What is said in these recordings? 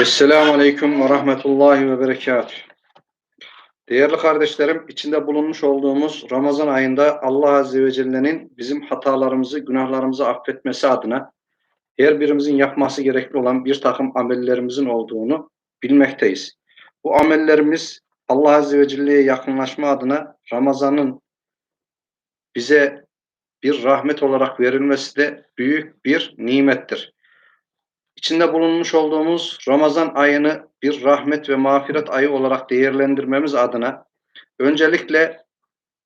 Esselamu Aleyküm ve Rahmetullahi ve Berekatuhu. Değerli kardeşlerim, içinde bulunmuş olduğumuz Ramazan ayında Allah Azze ve Celle'nin bizim hatalarımızı, günahlarımızı affetmesi adına her birimizin yapması gerekli olan bir takım amellerimizin olduğunu bilmekteyiz. Bu amellerimiz Allah Azze ve Celle'ye yakınlaşma adına Ramazan'ın bize bir rahmet olarak verilmesi de büyük bir nimettir. İçinde bulunmuş olduğumuz Ramazan ayını bir rahmet ve mağfiret ayı olarak değerlendirmemiz adına öncelikle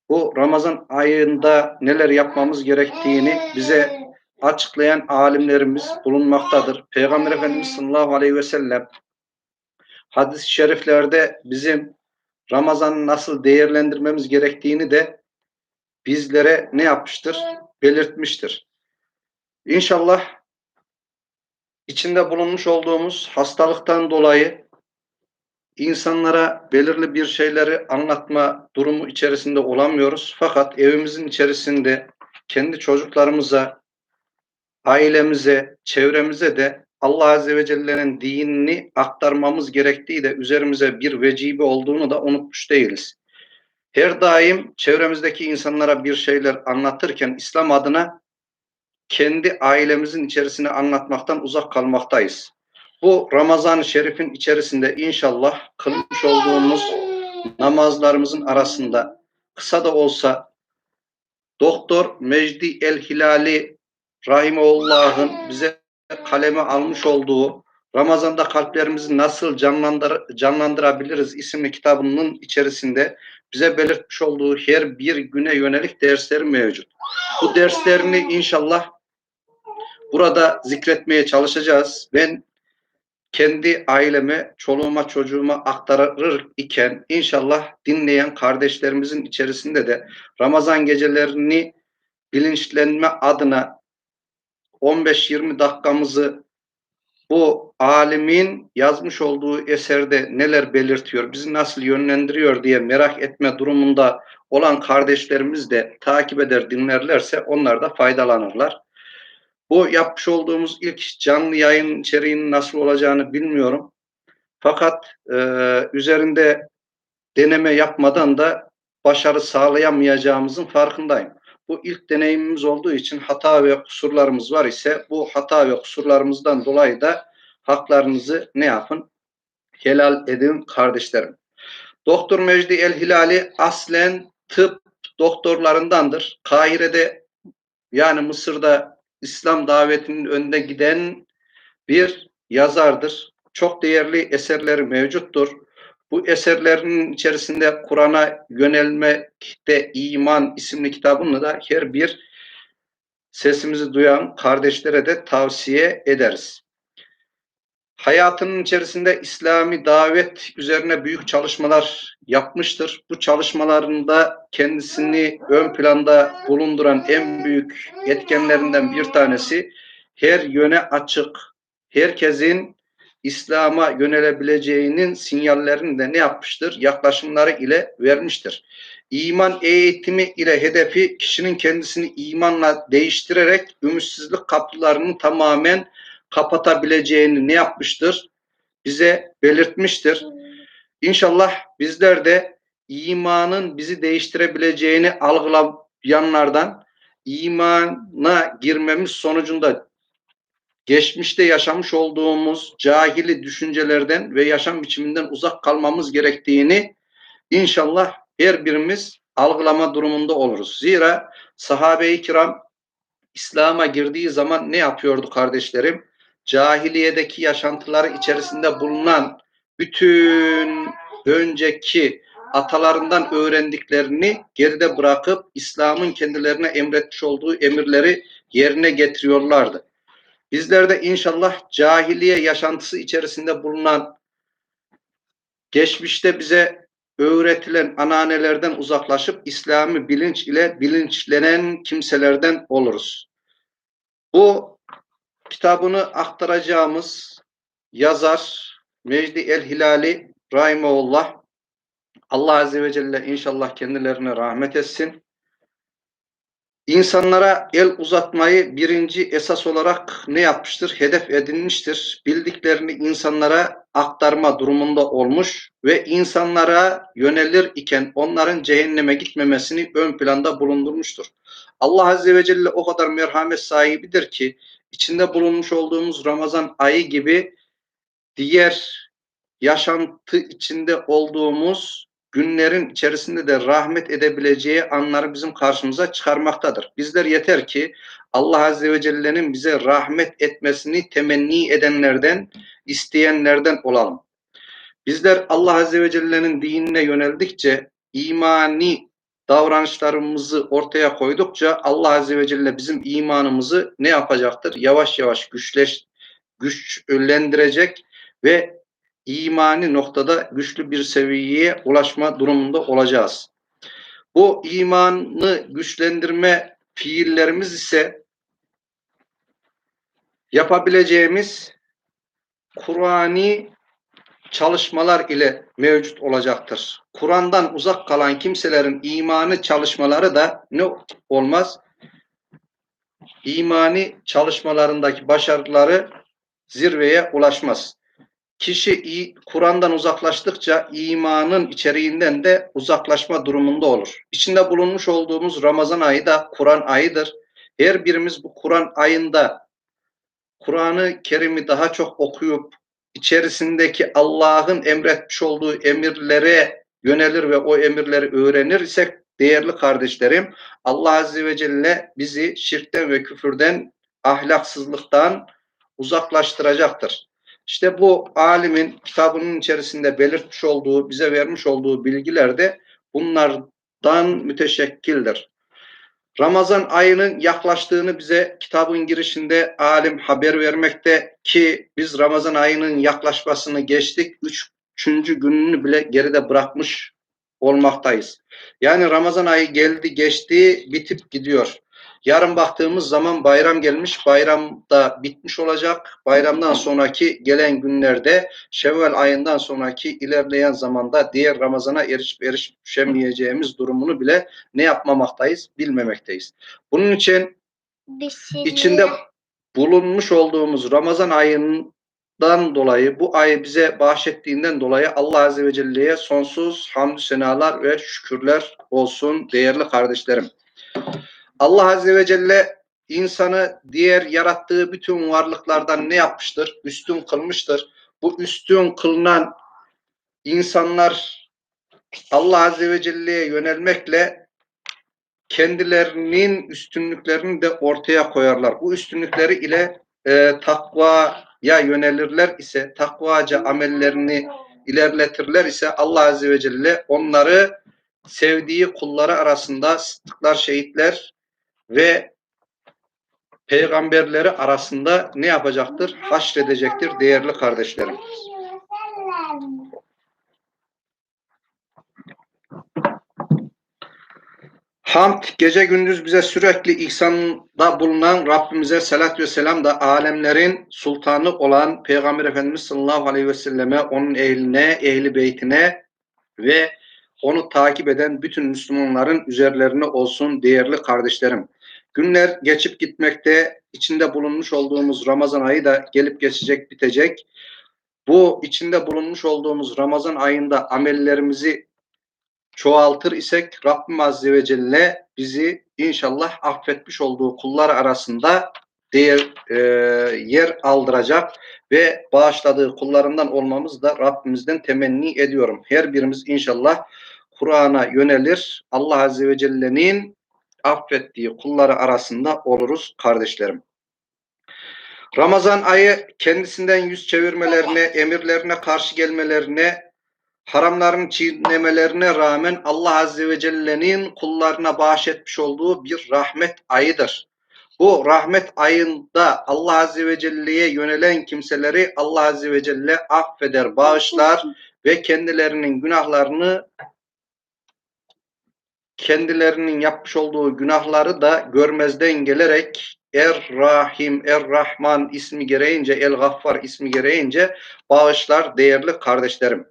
bu Ramazan ayında neler yapmamız gerektiğini bize açıklayan alimlerimiz bulunmaktadır. Peygamber Efendimiz sallallahu aleyhi ve sellem hadis-i şeriflerde bizim Ramazan'ı nasıl değerlendirmemiz gerektiğini de bizlere ne yapmıştır? Belirtmiştir. İnşallah içinde bulunmuş olduğumuz hastalıktan dolayı insanlara belirli bir şeyleri anlatma durumu içerisinde olamıyoruz. Fakat evimizin içerisinde kendi çocuklarımıza, ailemize, çevremize de Allah Azze ve Celle'nin dinini aktarmamız gerektiği de üzerimize bir vecibe olduğunu da unutmuş değiliz. Her daim çevremizdeki insanlara bir şeyler anlatırken İslam adına kendi ailemizin içerisine anlatmaktan uzak kalmaktayız. Bu Ramazan-ı Şerif'in içerisinde inşallah kılmış olduğumuz namazlarımızın arasında kısa da olsa Doktor Mecdi El Hilali Rahimehullah'ın bize kaleme almış olduğu Ramazan'da kalplerimizi nasıl canlandır canlandırabiliriz isimli kitabının içerisinde bize belirtmiş olduğu her bir güne yönelik dersleri mevcut. Bu derslerini inşallah burada zikretmeye çalışacağız. Ben kendi aileme, çoluğuma, çocuğuma aktarır iken inşallah dinleyen kardeşlerimizin içerisinde de Ramazan gecelerini bilinçlenme adına 15-20 dakikamızı bu alimin yazmış olduğu eserde neler belirtiyor, bizi nasıl yönlendiriyor diye merak etme durumunda olan kardeşlerimiz de takip eder, dinlerlerse onlar da faydalanırlar. Bu yapmış olduğumuz ilk canlı yayın içeriğinin nasıl olacağını bilmiyorum. Fakat e, üzerinde deneme yapmadan da başarı sağlayamayacağımızın farkındayım. Bu ilk deneyimimiz olduğu için hata ve kusurlarımız var ise bu hata ve kusurlarımızdan dolayı da haklarınızı ne yapın? Helal edin kardeşlerim. Doktor Mecdi El Hilali aslen tıp doktorlarındandır. Kahire'de yani Mısır'da İslam davetinin önde giden bir yazardır. Çok değerli eserleri mevcuttur. Bu eserlerinin içerisinde Kur'an'a yönelmekte iman isimli kitabını da her bir sesimizi duyan kardeşlere de tavsiye ederiz. Hayatının içerisinde İslami davet üzerine büyük çalışmalar yapmıştır. Bu çalışmalarında kendisini ön planda bulunduran en büyük etkenlerinden bir tanesi her yöne açık, herkesin İslam'a yönelebileceğinin sinyallerini de ne yapmıştır? Yaklaşımları ile vermiştir. İman eğitimi ile hedefi kişinin kendisini imanla değiştirerek ümitsizlik kapılarını tamamen kapatabileceğini ne yapmıştır? Bize belirtmiştir. İnşallah bizler de imanın bizi değiştirebileceğini algılayanlardan imana girmemiz sonucunda geçmişte yaşamış olduğumuz cahili düşüncelerden ve yaşam biçiminden uzak kalmamız gerektiğini inşallah her birimiz algılama durumunda oluruz. Zira sahabe-i kiram İslam'a girdiği zaman ne yapıyordu kardeşlerim? Cahiliyedeki yaşantıları içerisinde bulunan bütün önceki atalarından öğrendiklerini geride bırakıp İslam'ın kendilerine emretmiş olduğu emirleri yerine getiriyorlardı. Bizler de inşallah cahiliye yaşantısı içerisinde bulunan geçmişte bize öğretilen ananelerden uzaklaşıp İslami bilinç ile bilinçlenen kimselerden oluruz. Bu kitabını aktaracağımız yazar Mecdi El Hilali Rahimeullah Allah Azze ve Celle inşallah kendilerine rahmet etsin. İnsanlara el uzatmayı birinci esas olarak ne yapmıştır? Hedef edinmiştir. Bildiklerini insanlara aktarma durumunda olmuş ve insanlara yönelir iken onların cehenneme gitmemesini ön planda bulundurmuştur. Allah Azze ve Celle o kadar merhamet sahibidir ki içinde bulunmuş olduğumuz Ramazan ayı gibi diğer yaşantı içinde olduğumuz günlerin içerisinde de rahmet edebileceği anları bizim karşımıza çıkarmaktadır. Bizler yeter ki Allah Azze ve Celle'nin bize rahmet etmesini temenni edenlerden, isteyenlerden olalım. Bizler Allah Azze ve Celle'nin dinine yöneldikçe, imani davranışlarımızı ortaya koydukça Allah Azze ve Celle bizim imanımızı ne yapacaktır? Yavaş yavaş güçleş, güçlendirecek ve imani noktada güçlü bir seviyeye ulaşma durumunda olacağız. Bu imanı güçlendirme fiillerimiz ise yapabileceğimiz Kur'ani çalışmalar ile mevcut olacaktır. Kur'an'dan uzak kalan kimselerin imanı çalışmaları da ne olmaz? İmani çalışmalarındaki başarıları zirveye ulaşmaz. Kişi Kur'an'dan uzaklaştıkça imanın içeriğinden de uzaklaşma durumunda olur. İçinde bulunmuş olduğumuz Ramazan ayı da Kur'an ayıdır. Her birimiz bu Kur'an ayında Kur'an-ı Kerim'i daha çok okuyup içerisindeki Allah'ın emretmiş olduğu emirlere yönelir ve o emirleri öğrenir isek değerli kardeşlerim Allah Azze ve Celle bizi şirkten ve küfürden ahlaksızlıktan uzaklaştıracaktır. İşte bu alimin kitabının içerisinde belirtmiş olduğu, bize vermiş olduğu bilgiler de bunlardan müteşekkildir. Ramazan ayının yaklaştığını bize kitabın girişinde alim haber vermekte ki biz Ramazan ayının yaklaşmasını geçtik. Üç, üçüncü gününü bile geride bırakmış olmaktayız. Yani Ramazan ayı geldi geçti bitip gidiyor. Yarın baktığımız zaman bayram gelmiş. Bayram da bitmiş olacak. Bayramdan sonraki gelen günlerde Şevval ayından sonraki ilerleyen zamanda diğer Ramazan'a erişip erişemeyeceğimiz durumunu bile ne yapmamaktayız? Bilmemekteyiz. Bunun için içinde bulunmuş olduğumuz Ramazan ayından dolayı bu ayı bize bahşettiğinden dolayı Allah Azze ve Celle'ye sonsuz hamdü senalar ve şükürler olsun değerli kardeşlerim. Allah Azze ve Celle insanı diğer yarattığı bütün varlıklardan ne yapmıştır? Üstün kılmıştır. Bu üstün kılınan insanlar Allah Azze ve Celle'ye yönelmekle kendilerinin üstünlüklerini de ortaya koyarlar. Bu üstünlükleri ile e, takvaya yönelirler ise, takvaca amellerini ilerletirler ise Allah Azze ve Celle onları sevdiği kulları arasında sıddıklar, şehitler ve peygamberleri arasında ne yapacaktır? Haşredecektir değerli kardeşlerim. Hamd gece gündüz bize sürekli ihsanda bulunan Rabbimize selat ve selam da alemlerin sultanı olan Peygamber Efendimiz sallallahu aleyhi ve selleme, onun ehline, ehli beytine ve onu takip eden bütün Müslümanların üzerlerine olsun değerli kardeşlerim. Günler geçip gitmekte, içinde bulunmuş olduğumuz Ramazan ayı da gelip geçecek, bitecek. Bu içinde bulunmuş olduğumuz Ramazan ayında amellerimizi çoğaltır isek Rabbim Azze ve Celle bizi inşallah affetmiş olduğu kullar arasında değer, e, yer aldıracak ve bağışladığı kullarından olmamız da Rabbimizden temenni ediyorum. Her birimiz inşallah Kur'an'a yönelir. Allah Azze ve Celle'nin affettiği kulları arasında oluruz kardeşlerim. Ramazan ayı kendisinden yüz çevirmelerine, emirlerine karşı gelmelerine, haramların çiğnemelerine rağmen Allah Azze ve Celle'nin kullarına bahşetmiş olduğu bir rahmet ayıdır. Bu rahmet ayında Allah Azze ve Celle'ye yönelen kimseleri Allah Azze ve Celle affeder, bağışlar ve kendilerinin günahlarını kendilerinin yapmış olduğu günahları da görmezden gelerek Er-Rahim, Er-Rahman ismi gereğince, El-Gaffar ismi gereğince bağışlar değerli kardeşlerim.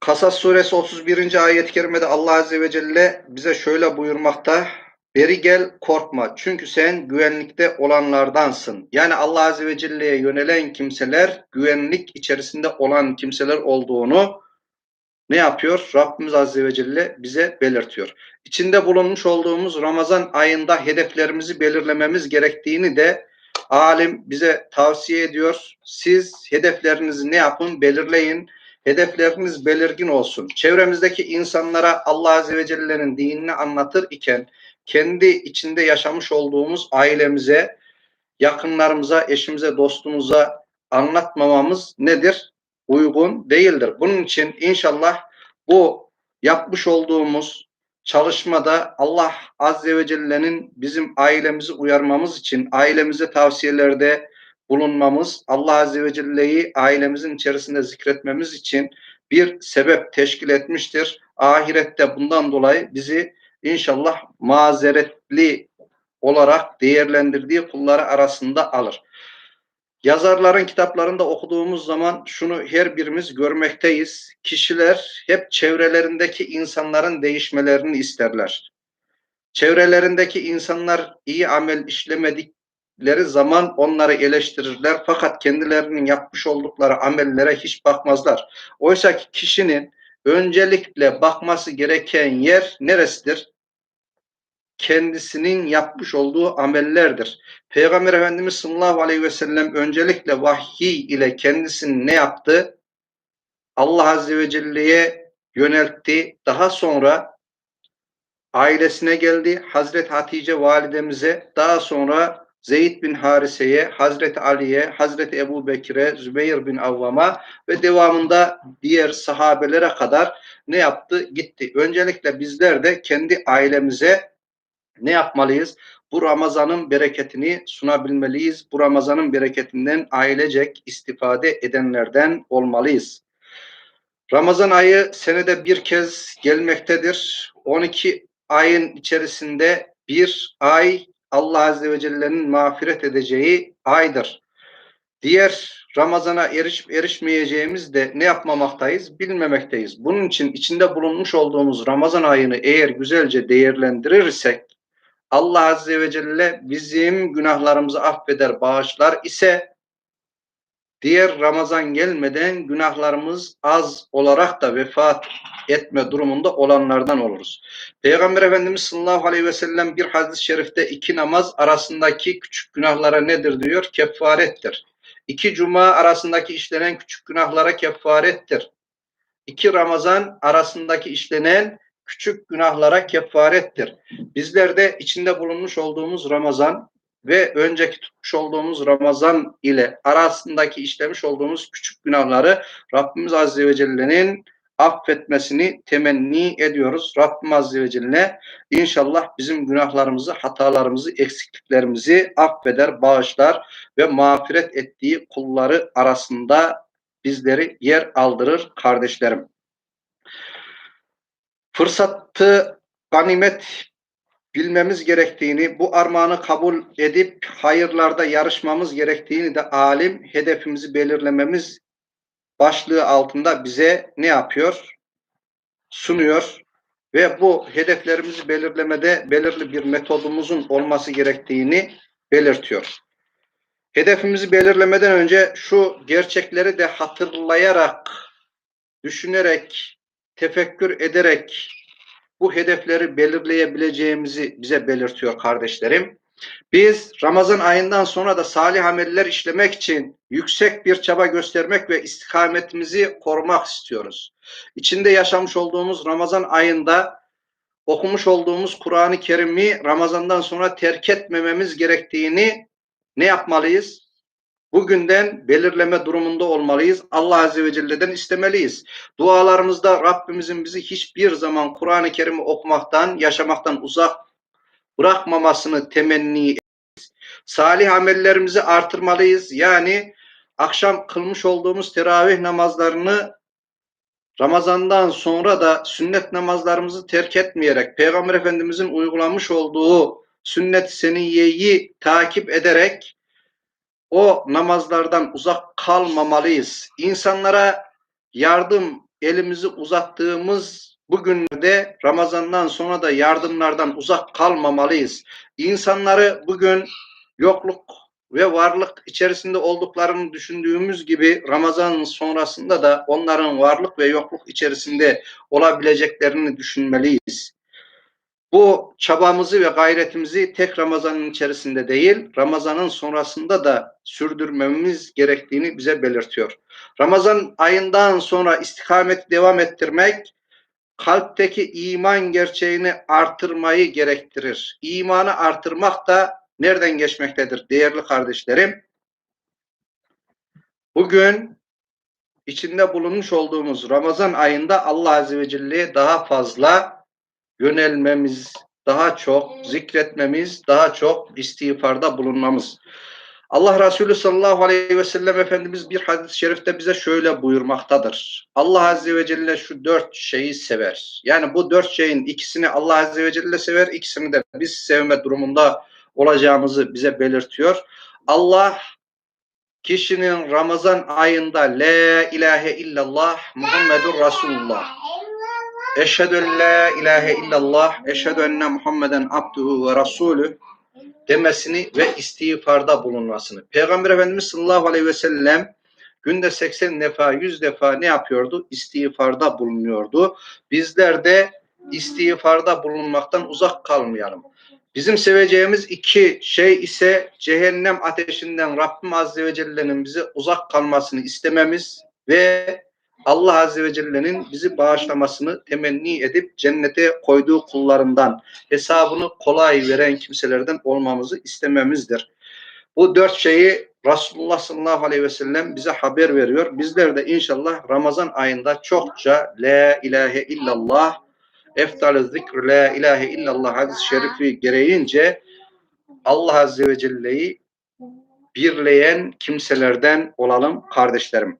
Kasas suresi 31. ayet-i kerimede Allah Azze ve Celle bize şöyle buyurmakta. Beri gel korkma çünkü sen güvenlikte olanlardansın. Yani Allah Azze ve Celle'ye yönelen kimseler güvenlik içerisinde olan kimseler olduğunu ne yapıyor? Rabbimiz Azze ve Celle bize belirtiyor. İçinde bulunmuş olduğumuz Ramazan ayında hedeflerimizi belirlememiz gerektiğini de alim bize tavsiye ediyor. Siz hedeflerinizi ne yapın? Belirleyin. Hedefleriniz belirgin olsun. Çevremizdeki insanlara Allah Azze ve Celle'nin dinini anlatır iken kendi içinde yaşamış olduğumuz ailemize, yakınlarımıza, eşimize, dostumuza anlatmamamız nedir? Uygun değildir. Bunun için inşallah bu yapmış olduğumuz çalışmada Allah Azze ve Celle'nin bizim ailemizi uyarmamız için ailemize tavsiyelerde bulunmamız, Allah Azze ve Celle'yi ailemizin içerisinde zikretmemiz için bir sebep teşkil etmiştir. Ahirette bundan dolayı bizi inşallah mazeretli olarak değerlendirdiği kulları arasında alır. Yazarların kitaplarında okuduğumuz zaman şunu her birimiz görmekteyiz. Kişiler hep çevrelerindeki insanların değişmelerini isterler. Çevrelerindeki insanlar iyi amel işlemedikleri zaman onları eleştirirler fakat kendilerinin yapmış oldukları amellere hiç bakmazlar. Oysa ki kişinin öncelikle bakması gereken yer neresidir? Kendisinin yapmış olduğu amellerdir. Peygamber Efendimiz sallallahu aleyhi ve sellem öncelikle vahiy ile kendisini ne yaptı? Allah Azze ve Celle'ye yöneltti. Daha sonra ailesine geldi. Hazreti Hatice validemize, daha sonra Zeyd bin Harise'ye, Hazreti Ali'ye, Hazreti Ebu Bekir'e, Zübeyir bin Avvam'a ve devamında diğer sahabelere kadar ne yaptı? Gitti. Öncelikle bizler de kendi ailemize ne yapmalıyız? Bu Ramazan'ın bereketini sunabilmeliyiz. Bu Ramazan'ın bereketinden ailecek istifade edenlerden olmalıyız. Ramazan ayı senede bir kez gelmektedir. 12 ayın içerisinde bir ay Allah Azze ve Celle'nin mağfiret edeceği aydır. Diğer Ramazan'a erişip erişmeyeceğimiz de ne yapmamaktayız? Bilmemekteyiz. Bunun için içinde bulunmuş olduğumuz Ramazan ayını eğer güzelce değerlendirirsek Allah Azze ve Celle bizim günahlarımızı affeder, bağışlar ise diğer Ramazan gelmeden günahlarımız az olarak da vefat etme durumunda olanlardan oluruz. Peygamber Efendimiz sallallahu aleyhi ve sellem bir hadis-i şerifte iki namaz arasındaki küçük günahlara nedir diyor? Kefarettir. İki cuma arasındaki işlenen küçük günahlara kefarettir. İki Ramazan arasındaki işlenen küçük günahlara kefarettir. Bizler de içinde bulunmuş olduğumuz Ramazan ve önceki tutmuş olduğumuz Ramazan ile arasındaki işlemiş olduğumuz küçük günahları Rabbimiz Azze ve Celle'nin affetmesini temenni ediyoruz. Rabbim Azze ve Celle inşallah bizim günahlarımızı, hatalarımızı, eksikliklerimizi affeder, bağışlar ve mağfiret ettiği kulları arasında bizleri yer aldırır kardeşlerim. Fırsatı ganimet bilmemiz gerektiğini, bu armağanı kabul edip hayırlarda yarışmamız gerektiğini de alim hedefimizi belirlememiz başlığı altında bize ne yapıyor? Sunuyor ve bu hedeflerimizi belirlemede belirli bir metodumuzun olması gerektiğini belirtiyor. Hedefimizi belirlemeden önce şu gerçekleri de hatırlayarak, düşünerek, tefekkür ederek bu hedefleri belirleyebileceğimizi bize belirtiyor kardeşlerim. Biz Ramazan ayından sonra da salih ameller işlemek için yüksek bir çaba göstermek ve istikametimizi korumak istiyoruz. İçinde yaşamış olduğumuz Ramazan ayında okumuş olduğumuz Kur'an-ı Kerim'i Ramazan'dan sonra terk etmememiz gerektiğini ne yapmalıyız? Bugünden belirleme durumunda olmalıyız. Allah Azze ve Celle'den istemeliyiz. Dualarımızda Rabbimizin bizi hiçbir zaman Kur'an-ı Kerim'i okumaktan, yaşamaktan uzak bırakmamasını temenni ederiz. Salih amellerimizi artırmalıyız. Yani akşam kılmış olduğumuz teravih namazlarını Ramazandan sonra da sünnet namazlarımızı terk etmeyerek Peygamber Efendimizin uygulamış olduğu sünnet seniyeyi takip ederek o namazlardan uzak kalmamalıyız. İnsanlara yardım elimizi uzattığımız bu günlerde Ramazan'dan sonra da yardımlardan uzak kalmamalıyız. İnsanları bugün yokluk ve varlık içerisinde olduklarını düşündüğümüz gibi Ramazan sonrasında da onların varlık ve yokluk içerisinde olabileceklerini düşünmeliyiz. Bu çabamızı ve gayretimizi tek Ramazan'ın içerisinde değil, Ramazan'ın sonrasında da sürdürmemiz gerektiğini bize belirtiyor. Ramazan ayından sonra istikameti devam ettirmek, kalpteki iman gerçeğini artırmayı gerektirir. İmanı artırmak da nereden geçmektedir değerli kardeşlerim? Bugün içinde bulunmuş olduğumuz Ramazan ayında Allah Azze ve Celle'ye daha fazla yönelmemiz, daha çok zikretmemiz, daha çok istiğfarda bulunmamız. Allah Resulü sallallahu aleyhi ve sellem Efendimiz bir hadis-i şerifte bize şöyle buyurmaktadır. Allah Azze ve Celle şu dört şeyi sever. Yani bu dört şeyin ikisini Allah Azze ve Celle sever, ikisini de biz sevme durumunda olacağımızı bize belirtiyor. Allah kişinin Ramazan ayında La ilahe illallah Muhammedur Resulullah Eşhedü en la ilahe illallah eşhedü enne Muhammeden abduhu ve rasulü demesini ve istiğfarda bulunmasını. Peygamber Efendimiz sallallahu aleyhi ve sellem günde 80 defa 100 defa ne yapıyordu? İstiğfarda bulunuyordu. Bizler de istiğfarda bulunmaktan uzak kalmayalım. Bizim seveceğimiz iki şey ise cehennem ateşinden Rabbim Azze ve Celle'nin bize uzak kalmasını istememiz ve Allah Azze ve Celle'nin bizi bağışlamasını temenni edip cennete koyduğu kullarından hesabını kolay veren kimselerden olmamızı istememizdir. Bu dört şeyi Resulullah sallallahu aleyhi ve sellem bize haber veriyor. Bizler de inşallah Ramazan ayında çokça La ilahe illallah eftalü zikr la ilahe illallah hadis-i şerifi gereğince Allah Azze ve Celle'yi birleyen kimselerden olalım kardeşlerim.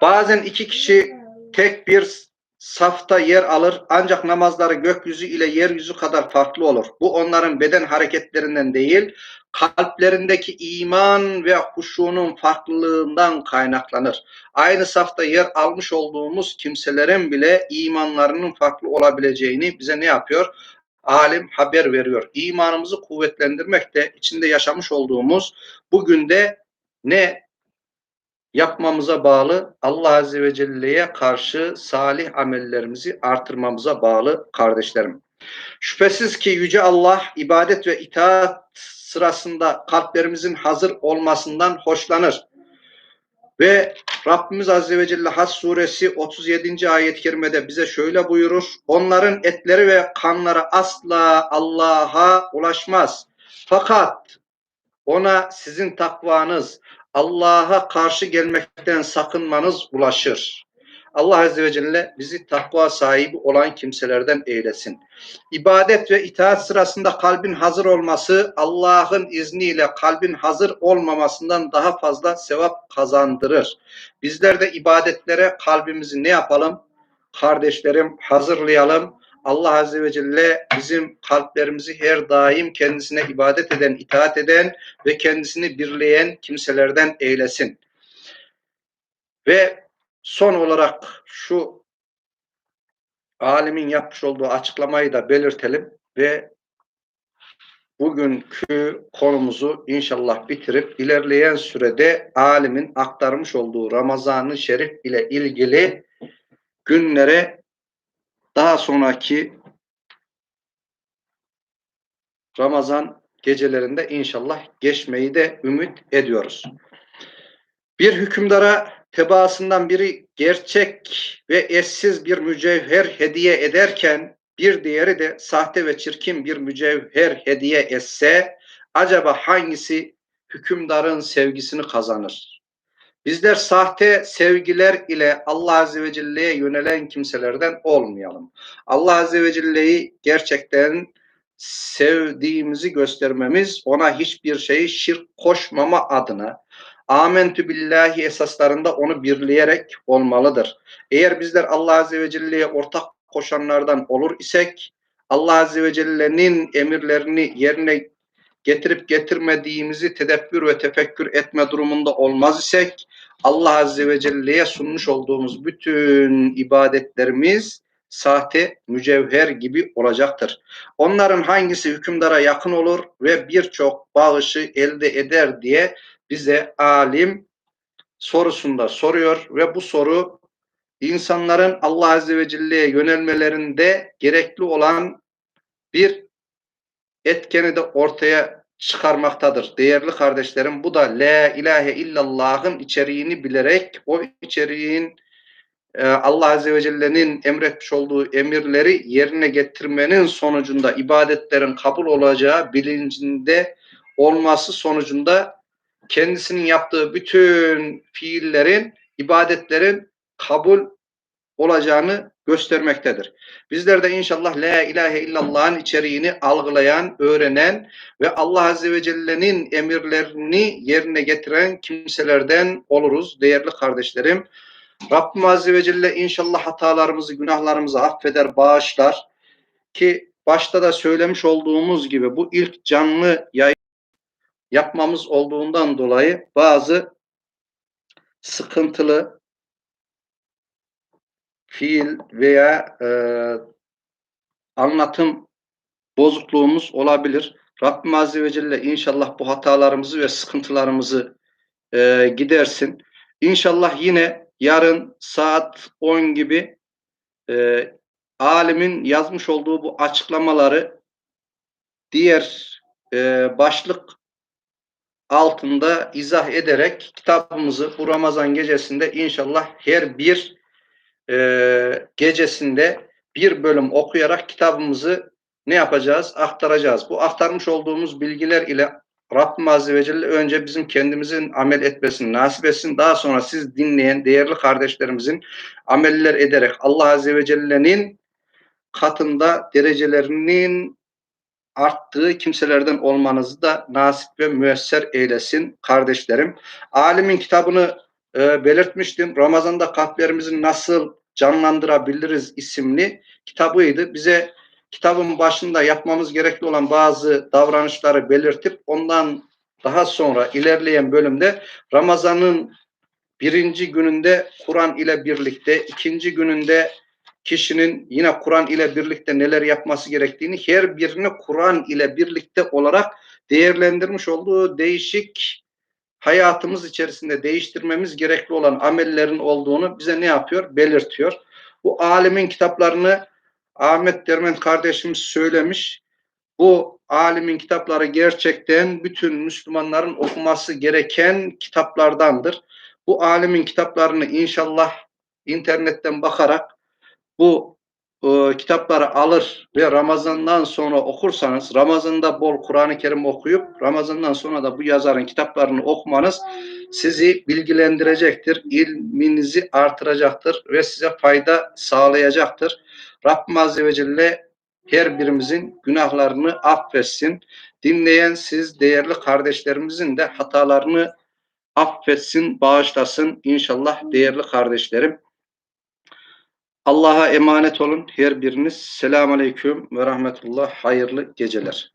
Bazen iki kişi tek bir safta yer alır ancak namazları gökyüzü ile yeryüzü kadar farklı olur. Bu onların beden hareketlerinden değil, kalplerindeki iman ve huşunun farklılığından kaynaklanır. Aynı safta yer almış olduğumuz kimselerin bile imanlarının farklı olabileceğini bize ne yapıyor? Alim haber veriyor. İmanımızı kuvvetlendirmek de içinde yaşamış olduğumuz bugün de ne yapmamıza bağlı Allah Azze ve Celle'ye karşı salih amellerimizi artırmamıza bağlı kardeşlerim. Şüphesiz ki Yüce Allah ibadet ve itaat sırasında kalplerimizin hazır olmasından hoşlanır. Ve Rabbimiz Azze ve Celle Has suresi 37. ayet-i kerimede bize şöyle buyurur. Onların etleri ve kanları asla Allah'a ulaşmaz. Fakat ona sizin takvanız, Allah'a karşı gelmekten sakınmanız ulaşır. Allah Azze ve Celle bizi takva sahibi olan kimselerden eylesin. İbadet ve itaat sırasında kalbin hazır olması Allah'ın izniyle kalbin hazır olmamasından daha fazla sevap kazandırır. Bizler de ibadetlere kalbimizi ne yapalım? Kardeşlerim hazırlayalım. Allah Azze ve Celle bizim kalplerimizi her daim kendisine ibadet eden, itaat eden ve kendisini birleyen kimselerden eylesin. Ve son olarak şu alimin yapmış olduğu açıklamayı da belirtelim ve bugünkü konumuzu inşallah bitirip ilerleyen sürede alimin aktarmış olduğu Ramazan-ı Şerif ile ilgili günlere daha sonraki Ramazan gecelerinde inşallah geçmeyi de ümit ediyoruz. Bir hükümdara tebaasından biri gerçek ve eşsiz bir mücevher hediye ederken bir diğeri de sahte ve çirkin bir mücevher hediye etse acaba hangisi hükümdarın sevgisini kazanır? Bizler sahte sevgiler ile Allah Azze ve Celle'ye yönelen kimselerden olmayalım. Allah Azze ve Celle'yi gerçekten sevdiğimizi göstermemiz, ona hiçbir şeyi şirk koşmama adına amentü billahi esaslarında onu birleyerek olmalıdır. Eğer bizler Allah Azze ve Celle'ye ortak koşanlardan olur isek, Allah Azze ve Celle'nin emirlerini yerine getirip getirmediğimizi tedebbür ve tefekkür etme durumunda olmaz isek, Allah Azze ve Celle'ye sunmuş olduğumuz bütün ibadetlerimiz sahte mücevher gibi olacaktır. Onların hangisi hükümdara yakın olur ve birçok bağışı elde eder diye bize alim sorusunda soruyor ve bu soru insanların Allah Azze ve Celle'ye yönelmelerinde gerekli olan bir etkeni de ortaya çıkarmaktadır. Değerli kardeşlerim bu da La ilahe illallah'ın içeriğini bilerek o içeriğin e, Allah Azze ve Celle'nin emretmiş olduğu emirleri yerine getirmenin sonucunda ibadetlerin kabul olacağı bilincinde olması sonucunda kendisinin yaptığı bütün fiillerin, ibadetlerin kabul olacağını göstermektedir. Bizler de inşallah La ilahe illallah'ın içeriğini algılayan, öğrenen ve Allah Azze ve Celle'nin emirlerini yerine getiren kimselerden oluruz değerli kardeşlerim. Rabbim Azze ve Celle inşallah hatalarımızı, günahlarımızı affeder, bağışlar. Ki başta da söylemiş olduğumuz gibi bu ilk canlı yayın yapmamız olduğundan dolayı bazı sıkıntılı fiil veya e, anlatım bozukluğumuz olabilir. Rabbim Azze ve Celle inşallah bu hatalarımızı ve sıkıntılarımızı e, gidersin. İnşallah yine yarın saat 10 gibi e, alimin yazmış olduğu bu açıklamaları diğer e, başlık altında izah ederek kitabımızı bu Ramazan gecesinde inşallah her bir e, gecesinde bir bölüm okuyarak kitabımızı ne yapacağız? Aktaracağız. Bu aktarmış olduğumuz bilgiler ile Rabbim Azze ve Celle önce bizim kendimizin amel etmesini nasip etsin. Daha sonra siz dinleyen değerli kardeşlerimizin ameller ederek Allah Azze ve Celle'nin katında derecelerinin arttığı kimselerden olmanızı da nasip ve müesser eylesin kardeşlerim. Alimin kitabını e, belirtmiştim. Ramazan'da kalplerimizi nasıl canlandırabiliriz isimli kitabıydı. Bize kitabın başında yapmamız gerekli olan bazı davranışları belirtip ondan daha sonra ilerleyen bölümde Ramazan'ın birinci gününde Kur'an ile birlikte, ikinci gününde kişinin yine Kur'an ile birlikte neler yapması gerektiğini her birini Kur'an ile birlikte olarak değerlendirmiş olduğu değişik hayatımız içerisinde değiştirmemiz gerekli olan amellerin olduğunu bize ne yapıyor? Belirtiyor. Bu alimin kitaplarını Ahmet Derment kardeşimiz söylemiş. Bu alimin kitapları gerçekten bütün Müslümanların okuması gereken kitaplardandır. Bu alimin kitaplarını inşallah internetten bakarak bu e, kitapları alır ve Ramazan'dan sonra okursanız, Ramazan'da bol Kur'an-ı Kerim okuyup Ramazan'dan sonra da bu yazarın kitaplarını okumanız sizi bilgilendirecektir, ilminizi artıracaktır ve size fayda sağlayacaktır. Rabbim Azze ve Celle her birimizin günahlarını affetsin. Dinleyen siz değerli kardeşlerimizin de hatalarını affetsin, bağışlasın inşallah değerli kardeşlerim. Allah'a emanet olun her biriniz. Selamun Aleyküm ve Rahmetullah. Hayırlı geceler.